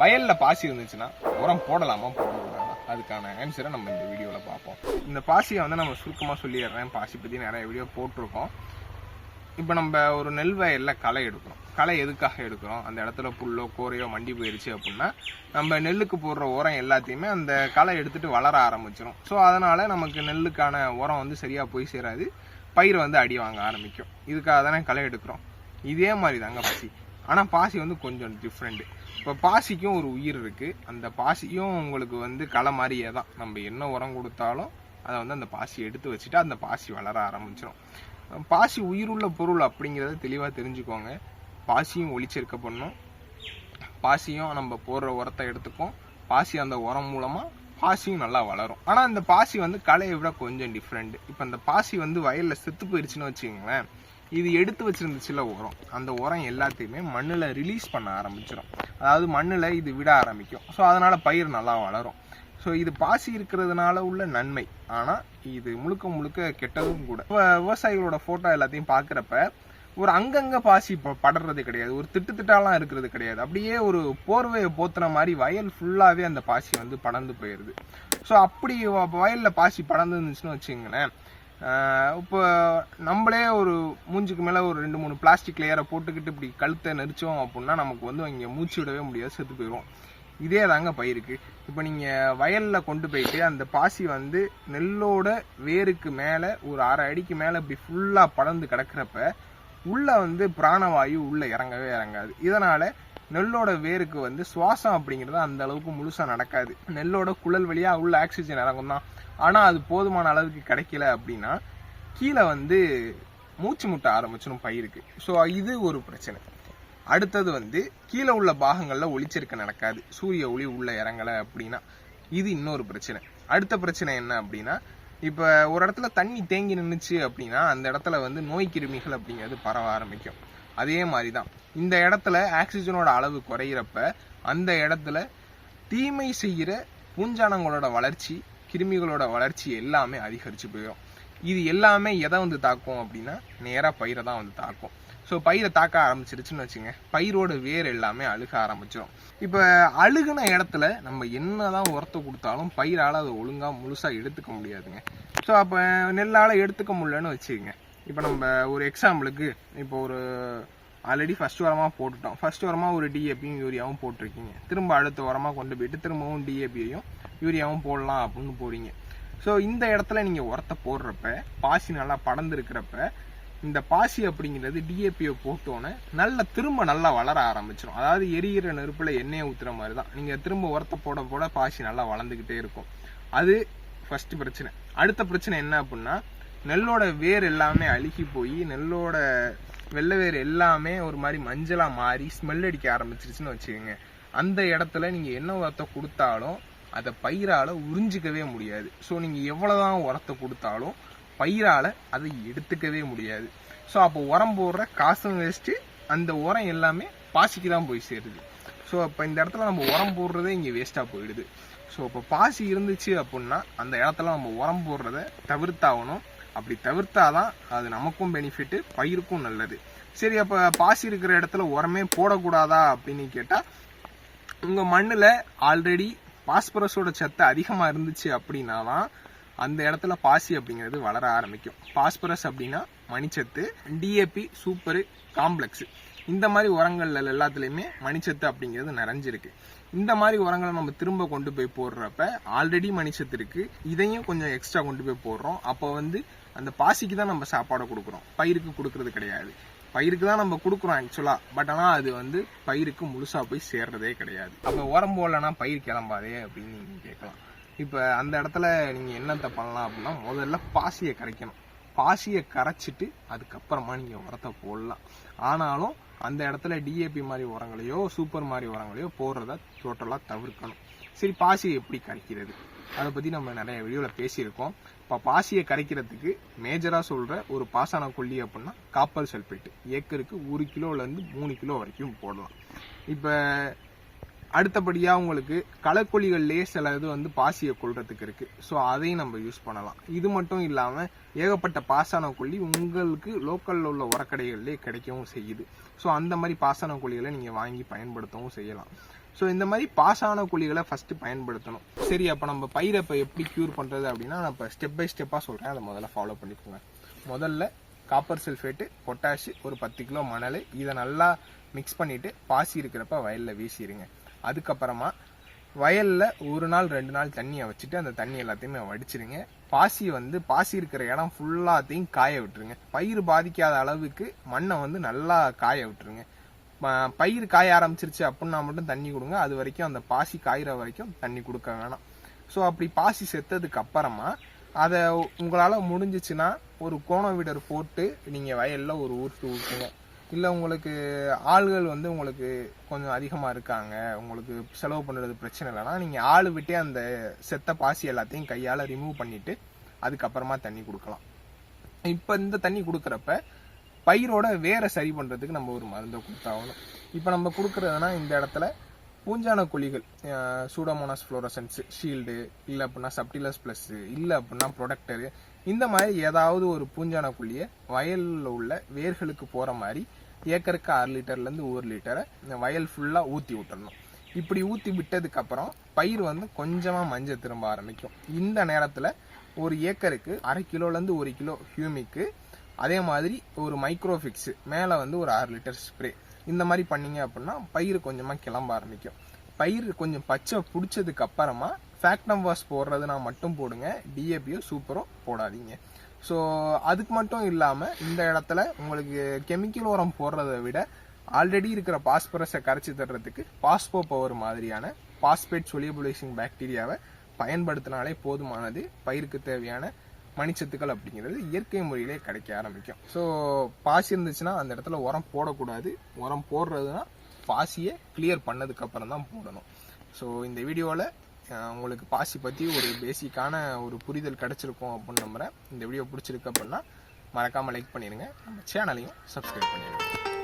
வயலில் பாசி இருந்துச்சுன்னா உரம் போடலாமா போடக்கூடாதா? அதுக்கான ஆன்சரை நம்ம இந்த வீடியோவில் பார்ப்போம். இந்த பாசியை வந்து நம்ம சுருக்கமாக சொல்லிடுறேன். பாசி பற்றி நிறைய வீடியோ போட்டிருக்கோம். இப்போ நம்ம ஒரு நெல் வயலில் களை எடுக்கிறோம். களை எதுக்காக எடுக்கிறோம்? அந்த இடத்துல புல்லோ கோரையோ மண்டி போயிடுச்சு அப்படின்னா நம்ம நெல்லுக்கு போடுற உரம் எல்லாத்தையுமே அந்த களை எடுத்துட்டு வளர ஆரம்பிச்சிடும் ஸோ அதனால் நமக்கு நெல்லுக்கான உரம் வந்து சரியாக போய் சேராது. பயிர் வந்து அடி வாங்க ஆரம்பிக்கும். இதுக்காக தானே களை எடுக்கிறோம். இதே மாதிரி தாங்க பாசி. ஆனால் பாசி வந்து கொஞ்சம் டிஃப்ரெண்ட்டு இப்போ பாசிக்கும் ஒரு உயிர் இருக்குது அந்த பாசியும் உங்களுக்கு வந்து களை மாதிரியே தான். நம்ம என்ன உரம் கொடுத்தாலும் அதை வந்து அந்த பாசி எடுத்து வச்சுட்டு அந்த பாசி வளர ஆரம்பிச்சிடும் பாசி உயிருள்ள பொருள் அப்படிங்கிறத தெளிவாக தெரிஞ்சுக்கோங்க. பாசியும் ஒளிச்சேர்க்கப்படணும். பாசியும் நம்ம போடுற உரத்தை எடுத்துக்கும் பாசி அந்த உரம் மூலமாக பாசியும் நல்லா வளரும். ஆனால் இந்த பாசி வந்து களையை விட கொஞ்சம் டிஃப்ரெண்ட் இப்போ இந்த பாசி வந்து வயலில் செத்து போயிடுச்சுன்னு வச்சுக்கோங்களேன். இது எடுத்து வச்சிருந்துச்சுல உரம். அந்த உரம் எல்லாத்தையுமே மண்ணில் ரிலீஸ் பண்ண ஆரம்பிச்சிடும் அதாவது மண்ணில் இது விட ஆரம்பிக்கும். ஸோ அதனால் பயிர் நல்லா வளரும். ஸோ இது பாசி இருக்கிறதுனால உள்ள நன்மை. ஆனால் இது முழுக்க முழுக்க கெட்டதும் கூட. விவசாயிகளோட ஃபோட்டோ எல்லாத்தையும் பார்க்குறப்ப ஒரு அங்கங்கே பாசி படுறது கிடையாது. ஒரு திட்டு திட்டாலாம் இருக்கிறது கிடையாது. அப்படியே ஒரு போர்வையை போத்துன மாதிரி வயல் ஃபுல்லாகவே அந்த பாசி வந்து படர்ந்து போயிடுது ஸோ அப்படி வயலில் பாசி படந்து இருந்துச்சுன்னு வச்சுங்களேன் இப்போ நம்மளே ஒரு மூஞ்சுக்கு மேலே ஒரு ரெண்டு மூணு பிளாஸ்டிக் லேயரை போட்டுக்கிட்டு இப்படி கழுத்தை நெரிச்சோம் அப்படின்னா நமக்கு வந்து இங்கே மூச்சு விடவே முடியாது செத்து போயிடும் இதே தாங்க பயிருக்கு. இப்போ நீங்கள் வயலில் கொண்டு போயிட்டு அந்த பாசி வந்து நெல்லோட வேருக்கு மேலே ஒரு அரை அடிக்கு மேலே இப்படி ஃபுல்லாக படர்ந்து கிடக்கிறப்ப உள்ளே வந்து பிராணவாயு உள்ளே இறங்கவே இறங்காது. இதனால் நெல்லோட வேருக்கு வந்து சுவாசம் அப்படிங்கிறது அந்த அளவுக்கு முழுசாக நடக்காது. நெல்லோட குழல் வழியாக உள்ள ஆக்சிஜன் இறங்கும் தான் ஆனால் அது போதுமான அளவுக்கு கிடைக்கல அப்படின்னா கீழே வந்து மூச்சு முட்ட ஆரம்பிச்சிடும் பயிருக்கு. ஸோ இது ஒரு பிரச்சனை. அடுத்தது வந்து கீழே உள்ள பாகங்களில் ஒளிச்சேர்க்கை நடக்காது. சூரிய ஒளி உள்ள இறங்கலை அப்படின்னா இது இன்னொரு பிரச்சனை. அடுத்த பிரச்சனை என்ன அப்படின்னா இப்போ ஒரு இடத்துல தண்ணி தேங்கி நின்னுச்சு அப்படின்னா அந்த இடத்துல வந்து நோய் கிருமிகள் அப்படிங்கிறது பரவ ஆரம்பிக்கும். அதே மாதிரி தான் இந்த இடத்துல ஆக்சிஜனோட அளவு குறையிறப்ப அந்த இடத்துல தீமை செய்கிற பூஞ்சானங்களோட வளர்ச்சி கிருமிகளோட வளர்ச்சி எல்லாமே அதிகரித்து போயிடும். இது எல்லாமே எதை வந்து தாக்கும் அப்படின்னா நேராக பயிரை தான் வந்து தாக்கும். ஸோ பயிரை தாக்க ஆரம்பிச்சிருச்சுன்னு வச்சுங்க பயிரோட வேர் எல்லாமே அழுக ஆரம்பிச்சிடும் இப்போ அழுகுன இடத்துல நம்ம என்னதான் உரத்தை கொடுத்தாலும் பயிரால் அதை ஒழுங்காக முழுசாக எடுத்துக்க முடியாதுங்க. ஸோ அப்போ நெல்லால் எடுத்துக்க முடியலன்னு வச்சுக்கோங்க இப்போ நம்ம ஒரு எக்ஸாம்பிளுக்கு இப்போ ஒரு ஆல்ரெடி ஃபர்ஸ்ட் உரமாக போட்டுட்டோம். ஃபஸ்ட் உரமாக ஒரு டிஏபியும் யூரியாவும் போட்டிருக்கீங்க. திரும்ப அடுத்த உரமாக கொண்டு போயிட்டு திரும்பவும் டிஏபியையும் யூரியாவும் போடலாம் அப்படின்னு போறீங்க ஸோ இந்த இடத்துல நீங்கள் உரத்தை போடுறப்ப பாசி நல்லா படந்துருக்கிறப்ப இந்த பாசி அப்படிங்கிறது டிஏபியை போட்டோன்னே நல்ல திரும்ப நல்லா வளர ஆரம்பிச்சிடும் அதாவது எரியிற நெருப்பில் எண்ணெயை ஊத்துற மாதிரி தான். நீங்கள் திரும்ப உரத்தை போட போட பாசி நல்லா வளர்ந்துக்கிட்டே இருக்கும். அது ஃபர்ஸ்ட் பிரச்சனை. அடுத்த பிரச்சனை என்ன அப்படின்னா நெல்லோட வேர் எல்லாமே அழுகி போய் நெல்லோட வெள்ளை வேர் எல்லாமே ஒரு மாதிரி மஞ்சளாக மாறி ஸ்மெல் அடிக்க ஆரம்பிச்சிருச்சுன்னு வச்சுக்கோங்க. அந்த இடத்துல நீங்கள் என்ன உரத்தை கொடுத்தாலும் அதை பயிரால உறிஞ்சிக்கவே முடியாது. ஸோ நீங்க எவ்வளவுதான் உரத்தை கொடுத்தாலும் பயிரால அதை எடுத்துக்கவே முடியாது. ஸோ அப்போ உரம் போடுற காசும் வேஸ்ட்டு அந்த உரம் எல்லாமே பாசிக்கு தான் போய் சேருது. ஸோ அப்போ இந்த இடத்துல நம்ம உரம் போடுறதே இங்கே வேஸ்ட்டாக போயிடுது. ஸோ இப்போ பாசி இருந்துச்சு அப்படின்னா அந்த இடத்துல நம்ம உரம் போடுறத தவிர்த்தாகணும். அப்படி தவிர்த்தாதான் அது நமக்கும் பெனிஃபிட்டு பயிருக்கும் நல்லது. சரி அப்போ பாசி இருக்கிற இடத்துல உரமே போடக்கூடாதா அப்படின்னு கேட்டால் உங்கள் மண்ணில் ஆல்ரெடி பாஸ்பரஸோட சத்து அதிகமாக இருந்துச்சு அப்படின்னா தான் அந்த இடத்துல பாசி அப்படிங்கிறது வளர ஆரம்பிக்கும். பாஸ்பரஸ் அப்படின்னா மணிச்சத்து டிஏபி சூப்பர் காம்ப்ளெக்ஸு இந்த மாதிரி உரங்கள்ல எல்லாத்துலேயுமே மணிச்சத்து அப்படிங்கிறது நிறைஞ்சிருக்கு. இந்த மாதிரி உரங்களை நம்ம திரும்ப கொண்டு போய் போடுறப்ப ஆல்ரெடி மணிச்சத்து இருக்கு. இதையும் கொஞ்சம் எக்ஸ்ட்ரா கொண்டு போய் போடுறோம். அப்போ வந்து அந்த பாசிக்கு தான் நம்ம சாப்பாடை கொடுக்குறோம். பயிருக்கு கொடுக்கறது கிடையாது. பயிருக்கு தான் நம்ம கொடுக்குறோம் ஆக்சுவலாக பட் ஆனால் அது வந்து பயிருக்கு முழுசாக போய் சேர்றதே கிடையாது. அப்போ உரம் போடலன்னா பயிர் கிளம்பாதே அப்படின்னு நீங்கள் கேட்கலாம். இப்போ அந்த இடத்துல நீங்கள் என்னத்தை பண்ணலாம் அப்படின்னா முதல்ல பாசியை கரைக்கணும். பாசியை கரைச்சிட்டு அதுக்கப்புறமா நீங்கள் உரத்தை போடலாம். ஆனாலும் அந்த இடத்துல டிஏபி மாதிரி உரங்களையோ சூப்பர் மாதிரி உரங்களையோ போடுறத டோட்டலாக தவிர்க்கணும். சரி பாசியை எப்படி கரைக்கிறது? அதை பற்றி நம்ம நிறைய வீடியோவில் பேசியிருக்கோம். இப்போ பாசியை கரைக்கிறதுக்கு மேஜராக சொல்கிற ஒரு பாசான கொல்லி அப்படின்னா காப்பர் சல்ஃபேட்டு ஏக்கருக்கு ஒரு கிலோலேருந்து மூணு கிலோ வரைக்கும் போடலாம். இப்போ அடுத்தபடியாக உங்களுக்கு களக்கொல்லிகள்லயே சில இது வந்து பாசியை கொள்றதுக்கு இருக்குது ஸோ அதையும் நம்ம யூஸ் பண்ணலாம். இது மட்டும் இல்லாமல் ஏகப்பட்ட பாசான கொல்லி உங்களுக்கு லோக்கலில் உள்ள உரக்கடைகள்லேயே கிடைக்கவும் செய்யுது. ஸோ அந்த மாதிரி பாசான கொல்லிகளை நீங்கள் வாங்கி பயன்படுத்தவும் செய்யலாம். ஸோ இந்த மாதிரி பாஸான குழிகளை ஃபஸ்ட்டு பயன்படுத்தணும். சரி அப்போ நம்ம பயிரை இப்போ எப்படி க்யூர் பண்ணுறது அப்படின்னா நான் இப்போ ஸ்டெப் பை ஸ்டெப்பாக சொல்கிறேன் அதை முதல்ல ஃபாலோ பண்ணிக்கோங்க. முதல்ல காப்பர் சல்ஃபேட்டு பொட்டாஷு ஒரு பத்து கிலோ மணல். இதை நல்லா மிக்ஸ் பண்ணிவிட்டு பாசி இருக்கிறப்ப வயலில் வீசிடுங்க அதுக்கப்புறமா வயலில் ஒரு நாள் ரெண்டு நாள் தண்ணியை வச்சுட்டு அந்த தண்ணி எல்லாத்தையுமே வடிச்சிருங்க. பாசி வந்து பாசி இருக்கிற இடம் ஃபுல்லாத்தையும் காய விட்டுருங்க. பயிர் பாதிக்காத அளவுக்கு மண்ணை வந்து நல்லா காய விட்டுருங்க. பயிர் காய ஆரம்பிச்சிருச்சு அப்படின்னா மட்டும் தண்ணி கொடுங்க. அது வரைக்கும் அந்த பாசி காயிற வரைக்கும் தண்ணி கொடுக்க வேணாம். ஸோ அப்படி பாசி செத்ததுக்கு அப்புறமா அதை உங்களால் முடிஞ்சிச்சுன்னா ஒரு கோண வீடர் போட்டு நீங்கள் வயலில் ஒரு ஊற்று ஊற்றுங்க இல்லை உங்களுக்கு ஆள்கள் வந்து உங்களுக்கு கொஞ்சம் அதிகமாக இருக்காங்க. உங்களுக்கு செலவு பண்ணுறது பிரச்சனை இல்லைன்னா நீங்கள் ஆள் விட்டே அந்த செத்த பாசி எல்லாத்தையும் கையால் ரிமூவ் பண்ணிவிட்டு அதுக்கப்புறமா தண்ணி கொடுக்கலாம். இப்போ இந்த தண்ணி கொடுக்குறப்ப பயிரோட வேரை சரி பண்ணுறதுக்கு நம்ம ஒரு மருந்தை கொடுத்தாகணும். இப்போ நம்ம கொடுக்குறதுனா இந்த இடத்துல பூஞ்சான குழிகள் சூடோமோனாஸ் ஃப்ளோரசன்ஸ் ஷீல்டு இல்லை அப்படின்னா சப்டிலஸ் ப்ளஸ்ஸு இல்லை அப்படின்னா ப்ரொடக்டரு இந்த மாதிரி ஏதாவது ஒரு பூஞ்சான குழியை வயலில் உள்ள வேர்களுக்கு போகிற மாதிரி ஏக்கருக்கு ஆறு லிட்டர்லேருந்து ஒரு லிட்டரை இந்த வயல் ஃபுல்லாக ஊற்றி விட்டுறணும். இப்படி ஊற்றி விட்டதுக்கப்புறம் பயிர் வந்து கொஞ்சமாக மஞ்சள் திரும்ப ஆரம்பிக்கும். இந்த நேரத்தில் ஒரு ஏக்கருக்கு அரை கிலோலேருந்து ஒரு கிலோ ஹியூமிக்கு அதே மாதிரி ஒரு மைக்ரோஃபிக்ஸு மேலே வந்து ஒரு ஆறு லிட்டர் ஸ்ப்ரே இந்த மாதிரி பண்ணீங்க அப்படின்னா பயிர் கொஞ்சமாக கிளம்ப ஆரம்பிக்கும். பயிர் கொஞ்சம் பச்சை பிடிச்சதுக்கு அப்புறமா ஃபேக்டம் வாஷ் போடுறதுனா மட்டும் போடுங்க. டிஏபியோ சூப்பரோ போடாதீங்க. ஸோ அதுக்கு மட்டும் இல்லாமல் இந்த இடத்துல உங்களுக்கு கெமிக்கல் உரம் போடுறத விட ஆல்ரெடி இருக்கிற பாஸ்பரஸை கரைச்சி தர்றதுக்கு பாஸ்போ பவர் மாதிரியான பாஸ்பேட் சொலியபுலேஷன் பாக்டீரியாவை பயன்படுத்தினாலே போதுமானது பயிருக்கு தேவையான மணிச்சத்துக்கள் அப்படிங்கிறது இயற்கை முறையிலே கிடைக்க ஆரம்பிக்கும். ஸோ பாசி இருந்துச்சுன்னா அந்த இடத்துல உரம் போடக்கூடாது. உரம் போடுறதுனா பாசியை கிளியர் பண்ணதுக்கு அப்புறம் தான் போடணும். ஸோ இந்த வீடியோவில் உங்களுக்கு பாசி பற்றி ஒரு பேசிக்கான ஒரு புரிதல் கிடச்சிருக்கும் அப்படின்னு நம்புகிறேன் இந்த வீடியோ பிடிச்சிருக்கு அப்படின்னா மறக்காமல் லைக் பண்ணிடுங்க நம்ம சேனலையும் சப்ஸ்கிரைப் பண்ணிடுங்க